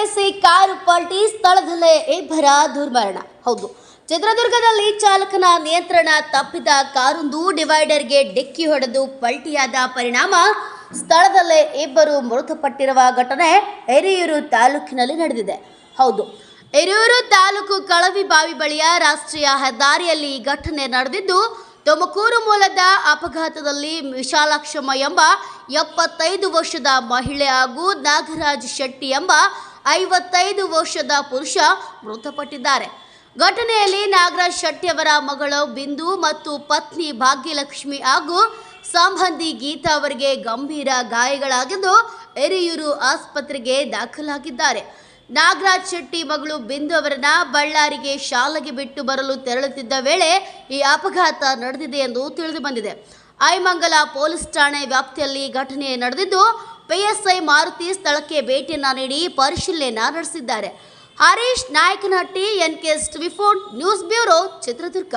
ಅಡ್ಡಿಪಡಿಸಿ car ಪಲ್ಟಿ ಸ್ಥಳದಲ್ಲೇ ಇಬ್ಬರ ದುರ್ಮರಣ. ಹೌದು, ಚಿತ್ರದುರ್ಗದಲ್ಲಿ ಚಾಲಕನ ನಿಯಂತ್ರಣ ತಪ್ಪಿದ ಕಾರೊಂದು ಡಿವೈಡರ್ಗೆ ಡಿಕ್ಕಿ ಹೊಡೆದು ಪಲ್ಟಿಯಾದ ಪರಿಣಾಮ ಸ್ಥಳದಲ್ಲೇ ಇಬ್ಬರು ಮೃತಪಟ್ಟಿರುವ ಘಟನೆ ಹಿರಿಯೂರು ತಾಲೂಕಿನಲ್ಲಿ ನಡೆದಿದೆ. ಹೌದು, ಹಿರಿಯೂರು ತಾಲೂಕು ಕಳವಿ ಬಾವಿ ಬಳಿಯ ರಾಷ್ಟ್ರೀಯ ಹೆದ್ದಾರಿಯಲ್ಲಿ ಈ ಘಟನೆ ನಡೆದಿದ್ದು, ತುಮಕೂರು ಮೂಲದ ಅಪಘಾತದಲ್ಲಿ ವಿಶಾಲಾಕ್ಷಮ್ಮ ಎಂಬ ಎಪ್ಪತ್ತೈದು ವರ್ಷದ ಮಹಿಳೆ ಹಾಗೂ ನಾಗರಾಜ್ ಶೆಟ್ಟಿ ಎಂಬ ಐವತ್ತೈದು ವರ್ಷದ ಪುರುಷ ಮೃತಪಟ್ಟಿದ್ದಾರೆ. ಘಟನೆಯಲ್ಲಿ ನಾಗರಾಜ್ ಶೆಟ್ಟಿಯವರ ಮಗಳು ಬಿಂದು ಮತ್ತು ಪತ್ನಿ ಭಾಗ್ಯಲಕ್ಷ್ಮಿ ಹಾಗೂ ಸಂಬಂಧಿ ಗೀತಾ ಅವರಿಗೆ ಗಂಭೀರ ಗಾಯಗಳಾಗಿದ್ದು ಎರೆಯೂರು ಆಸ್ಪತ್ರೆಗೆ ದಾಖಲಾಗಿದ್ದಾರೆ. ನಾಗರಾಜ್ ಶೆಟ್ಟಿ ಮಗಳು ಬಿಂದು ಅವರನ್ನ ಬಳ್ಳಾರಿಗೆ ಶಾಲೆಗೆ ಬಿಟ್ಟು ಬರಲು ತೆರಳುತ್ತಿದ್ದ ವೇಳೆ ಈ ಅಪಘಾತ ನಡೆದಿದೆ ಎಂದು ತಿಳಿದು ಬಂದಿದೆ ಐಮಂಗಲ ಪೊಲೀಸ್ ಠಾಣೆ ವ್ಯಾಪ್ತಿಯಲ್ಲಿ ಘಟನೆ ನಡೆದಿದ್ದು ಪಿಎಸ್ಐ ಮಾರುತಿ ಸ್ಥಳಕ್ಕೆ ಭೇಟಿಯನ್ನು ನೀಡಿ ಪರಿಶೀಲನೆ ನಡೆಸಿದ್ದಾರೆ. Harish Nayakanahatti N K news bureau Chitradurga.